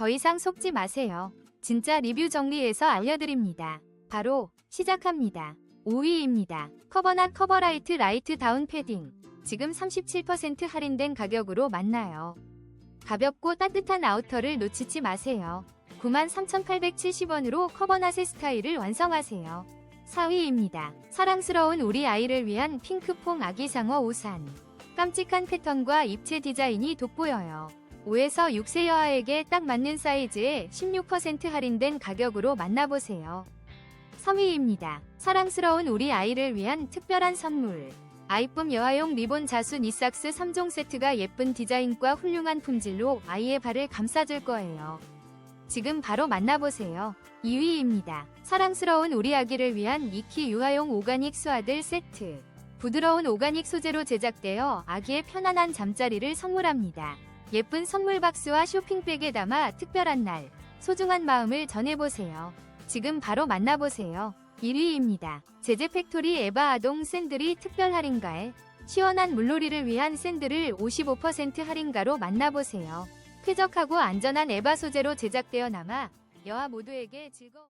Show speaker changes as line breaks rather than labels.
더 이상 속지 마세요. 진짜 리뷰 정리해서 알려드립니다. 바로 시작합니다. 5위입니다. 커버낫 커버라이트 라이트 다운 패딩. 지금 37% 할인된 가격으로 만나요. 가볍고 따뜻한 아우터를 놓치지 마세요. 93,870원으로 커버낫의 스타일을 완성하세요. 4위입니다. 사랑스러운 우리 아이를 위한 핑크퐁 아기상어 우산. 깜찍한 패턴과 입체 디자인이 돋보여요. 5에서 6세 여아에게 딱 맞는 사이즈에 16% 할인된 가격으로 만나보세요. 3위입니다. 사랑스러운 우리 아이를 위한 특별한 선물. 아이쁨 여아용 리본 자수 니삭스 3종 세트가 예쁜 디자인과 훌륭한 품질로 아이의 발을 감싸줄 거예요. 지금 바로 만나보세요. 2위입니다. 사랑스러운 우리 아기를 위한 이키 유아용 오가닉 수아들 세트. 부드러운 오가닉 소재로 제작되어 아기의 편안한 잠자리를 선물합니다. 예쁜 선물 박스와 쇼핑백에 담아 특별한 날, 소중한 마음을 전해보세요. 지금 바로 만나보세요. 1위입니다. 제제 팩토리 에바 아동 샌들이 특별 할인가에 시원한 물놀이를 위한 샌들을 55% 할인가로 만나보세요. 쾌적하고 안전한 에바 소재로 제작되어 남아 여아 모두에게 즐거운